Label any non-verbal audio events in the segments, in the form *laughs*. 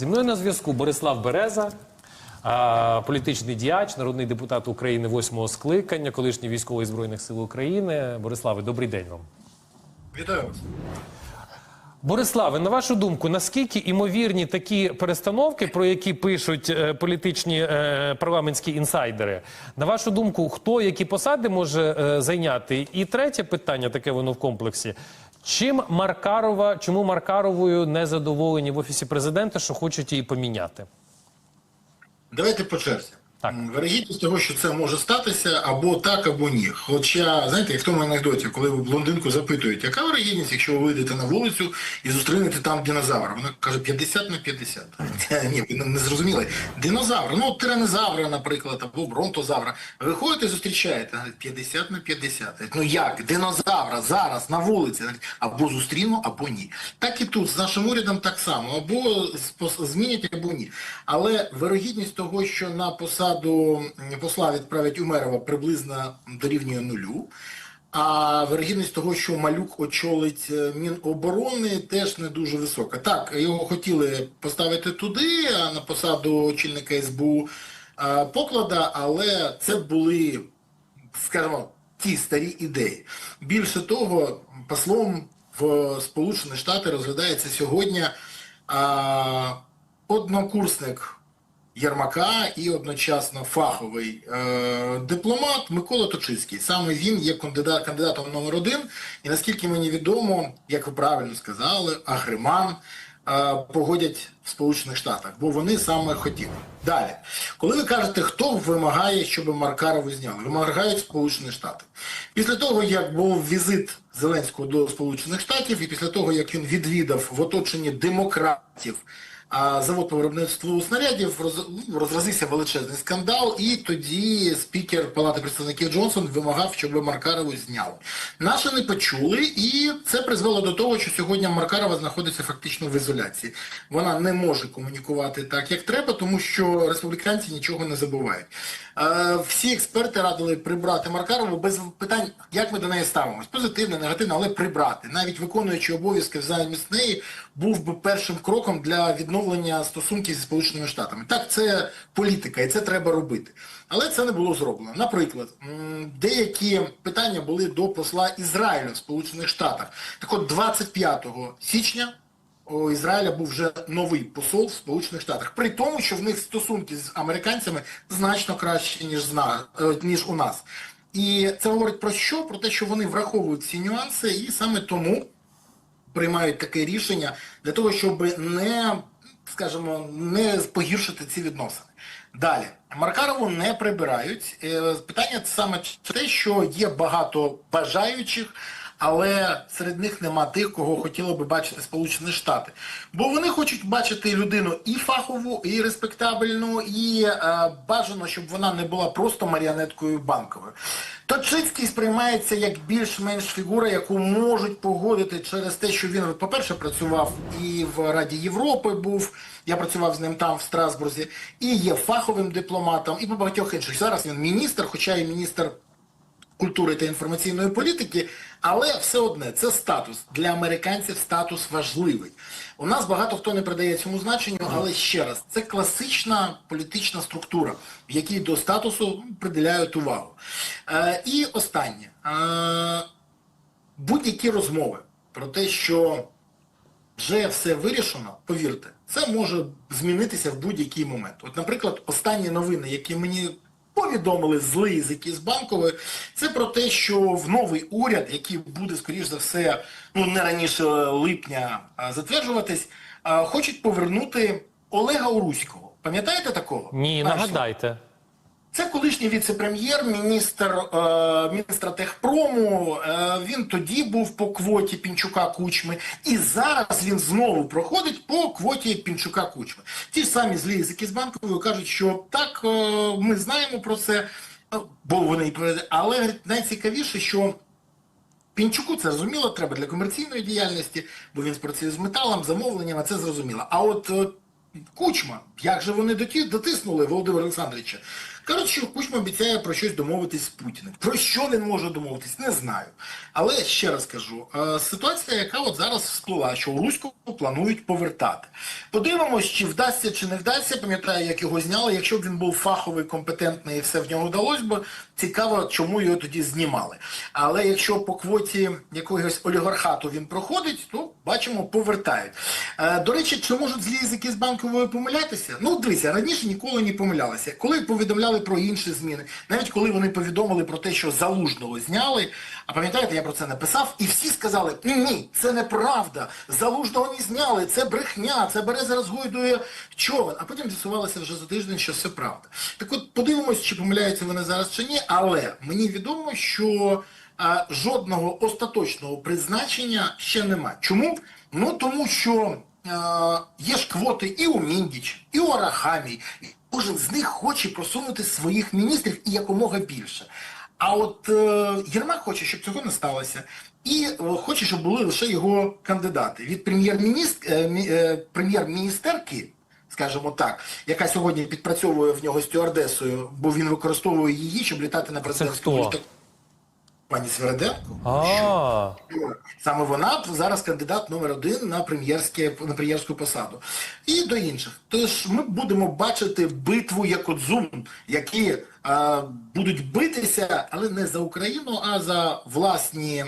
Зі мною на зв'язку Борислав Береза, політичний діяч, народний депутат України восьмого скликання, колишній військовий збройних сил України. Бориславе, добрий день вам. Вітаю вас. Бориславе, на вашу думку, наскільки імовірні такі перестановки, про які пишуть е, політичні е, парламентські інсайдери? На вашу думку, хто які посади може е, зайняти? І третє питання, таке воно в комплексі. Чим Маркарова, чому Маркаровою не задоволені в офісі президента, що хочуть її поміняти? Давайте по черзі. Так. Вирогідність того, що це може статися або так, або ні. Хоча, знаєте, як в тому анекдоті, коли ви блондинку запитують, яка вирогідність, якщо ви вийдете на вулицю і зустрінете там динозавра? Вона каже 50 на 50. *laughs* Ні, ви не зрозуміли. Динозавр, ну тиранозавра, наприклад, або бронтозавра. Ви ходите, зустрічаєте, 50 на 50. Ну як? Динозавра зараз на вулиці. Або зустріну, або ні. Так і тут з нашим урядом так само, або змінять, або ні. Але вирогідність того, що на посаду посла відправлять Умерова приблизно дорівнює нулю. А вирогідність того, що малюк очолить е, Міноборони, теж не дуже висока. Так, його хотіли поставити туди, а на посаду очільника СБУ поклада, але це були, скажімо, ті старі ідеї. Більше того, послом в Сполучені Штати розглядається сьогодні однокурсник Єрмака і одночасно фаховий е, дипломат Микола Точицький. Саме він є кандидат, кандидатом номер один. І наскільки мені відомо, як ви правильно сказали, Агриман е, погодять в Сполучених Штатах, бо вони саме хотіли. Далі, коли ви кажете, хто вимагає, щоб Маркарову зняли, вимагають Сполучені Штати. Після того, як був візит Зеленського до Сполучених Штатів, і після того, як він відвідав в оточенні демократів завод по виробництву снарядів ну, розразився величезний скандал, і тоді спікер Палати представників Джонсон вимагав, щоб Маркарову зняли. Наші не почули, і це призвело до того, що сьогодні Маркарова знаходиться фактично в ізоляції. Вона не може комунікувати так, як треба, тому що республіканці нічого не забувають. Е, всі експерти радили прибрати Маркарову без питань, як ми до неї ставимось. Позитивно, негативно, але прибрати. Навіть виконуючи обов'язки замість неї був би першим кроком для відновлення стосунків зі Сполученими Штатами. Так, це політика, і це треба робити. Але це не було зроблено. Наприклад, деякі питання були до посла Ізраїлю в Сполучених Штатах. Так от 25 січня у Ізраїля був вже новий посол в Сполучених Штатах. При тому, що в них стосунки з американцями значно кращі, ніж, зна, е, ніж у нас. І це говорить про що? Про те, що вони враховують ці нюанси, і саме тому приймають таке рішення для того, щоб не, скажімо, не погіршити ці відносини. Далі, Маркарову не прибирають. питання, Питання саме те, що є багато бажаючих, але серед них нема тих, кого хотіло би бачити Сполучені Штати. Бо вони хочуть бачити людину і фахову, і респектабельну, і е, бажано, щоб вона не була просто маріонеткою банковою. Точицький сприймається як більш-менш фігура, яку можуть погодити через те, що він, по-перше, працював і в Раді Європи був, я працював з ним там, в Страсбурзі, і є фаховим дипломатом, і по багатьох інших. Зараз він міністр, хоча і міністр культури та інформаційної політики, але все одне це статус для американців. Статус важливий. У нас багато хто не придає цьому значенню, але ще раз, це класична політична структура, в якій до статусу приділяють увагу. Е, і останнє е, будь-які розмови про те, що вже все вирішено, повірте, це може змінитися в будь-який момент. От, наприклад, останні новини, які мені повідомили злий язики з банкової, це про те, що в новий уряд, який буде, скоріш за все, ну не раніше липня затверджуватись, хочуть повернути Олега Уруського. Пам'ятаєте такого? Ні, нагадайте. Це колишній віце-прем'єр, міністр, е, міністра техпрому. Е, він тоді був по квоті Пінчука Кучми, і зараз він знову проходить по квоті Пінчука Кучми. Ті ж самі злі язики з банковою кажуть, що так, е, ми знаємо про це, бо вони але найцікавіше, що. Пінчуку це зрозуміло, треба для комерційної діяльності, бо він працює з металом, замовленнями, це зрозуміло. А от Кучма, як же вони дотиснули Володимира Олександровича? Кажуть, що Кучма обіцяє про щось домовитись з Путіним. Про що він може домовитись, не знаю. Але ще раз кажу, е, ситуація, яка от зараз всплила, що у Руську планують повертати. Подивимось, чи вдасться, чи не вдасться. Пам'ятаю, як його зняли. Якщо б він був фаховий, компетентний і все в нього вдалося б, цікаво, чому його тоді знімали. Але якщо по квоті якогось олігархату він проходить, то бачимо, повертають. Е, До речі, чи можуть злі язики з банковою помилятися? Ну, дивіться, раніше ніколи не помилялися. Коли повідомляли про інші зміни, навіть коли вони повідомили про те, що залужного зняли, а пам'ятаєте, я про це написав, і всі сказали: ні, це неправда, залужного не зняли, це брехня, це бере зараз гойдує човен. А потім з'ясувалося вже за тиждень, що все правда. Так от подивимось, чи помиляються вони зараз чи ні, але мені відомо, що а, жодного остаточного призначення ще нема. Чому? Ну тому що є ж квоти і у Міндіч, і у Арахамій. Кожен з них хоче просунути своїх міністрів і якомога більше. А от е, Єрмак хоче, щоб цього не сталося. І е, хоче, щоб були лише його кандидати. Від прем'єр-міністр е, е, прем'єр-міністерки, скажімо так, яка сьогодні підпрацьовує в нього стюардесою, бо він використовує її, щоб літати на президентському хто? літаку. Пані Свереденко. А, Саме вона зараз кандидат номер один на прем'єрське на прем'єрську посаду. І до інших. Тож ми будемо бачити битву як от Зум, які а, будуть битися, але не за Україну, а за власні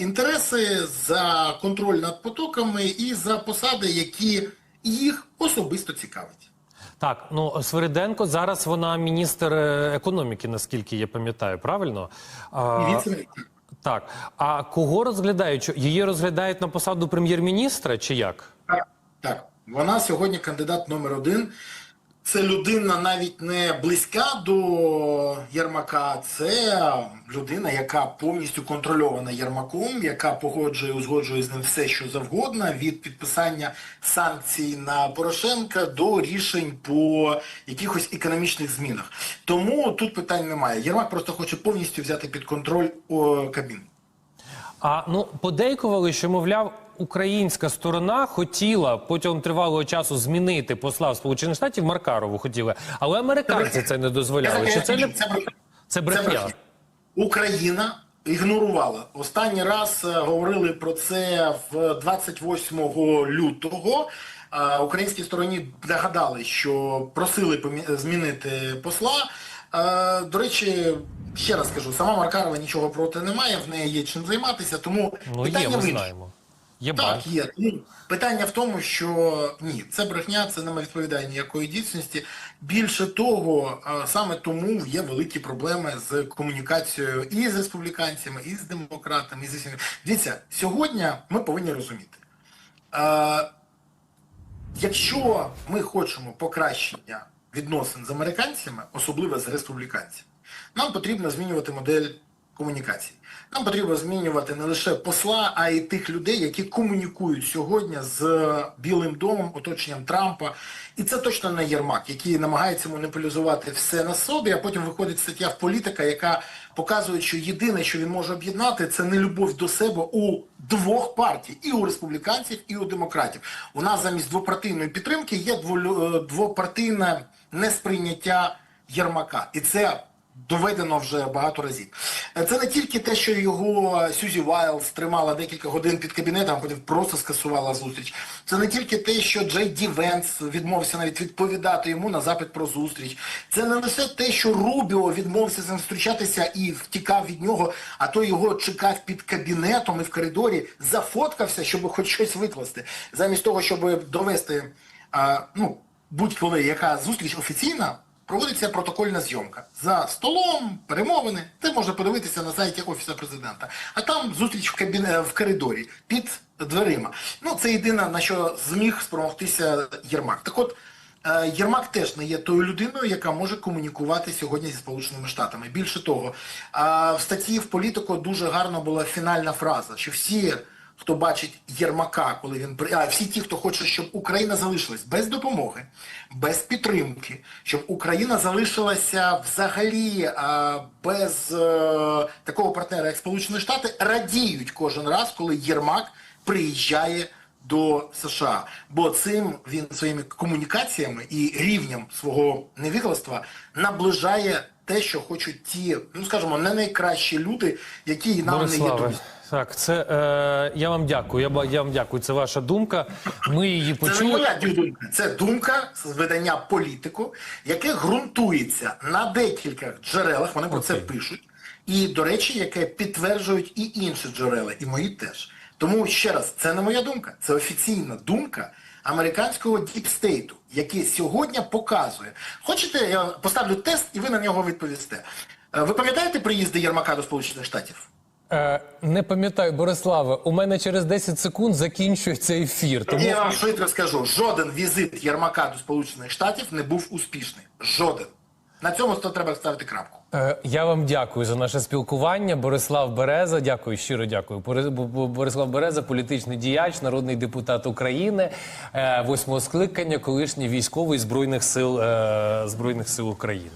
інтереси, за контроль над потоками і за посади, які їх особисто цікавить. Так, ну Свириденко зараз вона міністр е, економіки, наскільки я пам'ятаю, правильно? А, так. А кого розглядають? Її розглядають на посаду прем'єр-міністра чи як? Так, так. Вона сьогодні кандидат номер один. Це людина навіть не близька до Єрмака, це людина, яка повністю контрольована Єрмаком, яка погоджує, узгоджує з ним все, що завгодно, від підписання санкцій на Порошенка до рішень по якихось економічних змінах. Тому тут питань немає. Єрмак просто хоче повністю взяти під контроль о, Кабмін. А ну подейкували, що мовляв. Українська сторона хотіла протягом тривалого часу змінити посла в Сполучених Штатів Маркарову хотіли, але американці це не дозволяли. Чи це не Це брехня. Україна ігнорувала. Останній раз е, говорили про це в 28 лютого. Е, Українській стороні нагадали, що просили змінити посла. Е, До речі, ще раз кажу, сама Маркарова нічого проти не має, в неї є чим займатися, тому Ну є, ми знаємо. Є. Так, є. Ну, питання в тому, що ні, це брехня, це не відповідає ніякої дійсності. Більше того, саме тому є великі проблеми з комунікацією і з республіканцями, і з демократами, і з усіма. Дивіться, сьогодні ми повинні розуміти. Якщо ми хочемо покращення відносин з американцями, особливо з республіканцями, нам потрібно змінювати модель комунікації. Нам потрібно змінювати не лише посла, а й тих людей, які комунікують сьогодні з Білим домом, оточенням Трампа. І це точно не Єрмак, який намагається монополізувати все на собі, а потім виходить стаття в політика, яка показує, що єдине, що він може об'єднати, це не любов до себе у двох партій, і у республіканців, і у демократів. У нас замість двопартійної підтримки є е, двопартійне несприйняття Єрмака. І це доведено вже багато разів. Е, Це не тільки те, що його Сюзі Вайлз тримала декілька годин під кабінетом, а потім просто скасувала зустріч. Це не тільки те, що Джей Ді Венс відмовився навіть відповідати йому на запит про зустріч. Це не лише те, що Рубіо відмовився з ним зустрічатися і втікав від нього, а то його чекав під кабінетом і в коридорі, зафоткався, щоб хоч щось викласти. Замість того, щоб довести а, ну, будь-коли яка зустріч офіційна, проводиться протокольна зйомка. За столом, перемовини, це можна подивитися на сайті Офісу президента. А там зустріч в, кабіне, в коридорі під дверима. Ну, це єдине, на що зміг спромогтися Єрмак. Так от, е, Єрмак теж не є тою людиною, яка може комунікувати сьогодні зі Сполученими Штатами. Більше того, в статті в політику дуже гарно була фінальна фраза, що всі хто бачить Єрмака, коли він а всі ті, хто хоче, щоб Україна залишилась без допомоги, без підтримки, щоб Україна залишилася взагалі а, без е, такого партнера, як Сполучені Штати, радіють кожен раз, коли Єрмак приїжджає до США, бо цим він своїми комунікаціями і рівнем свого невігластва наближає те, що хочуть ті, ну скажімо, не найкращі люди, які нам не є друзі. Так, це е, я вам дякую. Я, я вам дякую. Це ваша думка. Ми її почули. Це не моя думка, це думка з видання політику, яке ґрунтується на декількох джерелах. Вони про це пишуть. І, до речі, яке підтверджують і інші джерела, і мої теж. Тому ще раз, це не моя думка, це офіційна думка американського діпстейту, який сьогодні показує. Хочете, я поставлю тест, і ви на нього відповісте. Е, Ви пам'ятаєте приїзди Єрмака до Сполучених Штатів? Е, не пам'ятаю, Бориславе, у мене через 10 секунд закінчується ефір. Тому Я вам швидко скажу, жоден візит Єрмака до Сполучених Штатів не був успішний. Жоден. На цьому то треба ставити крапку. Е, Я вам дякую за наше спілкування. Борислав Береза, дякую, щиро дякую. Бори- Бо- Бо- Борислав Береза, політичний діяч, народний депутат України, е, восьмого скликання, колишній військовий збройних сил е, збройних сил України.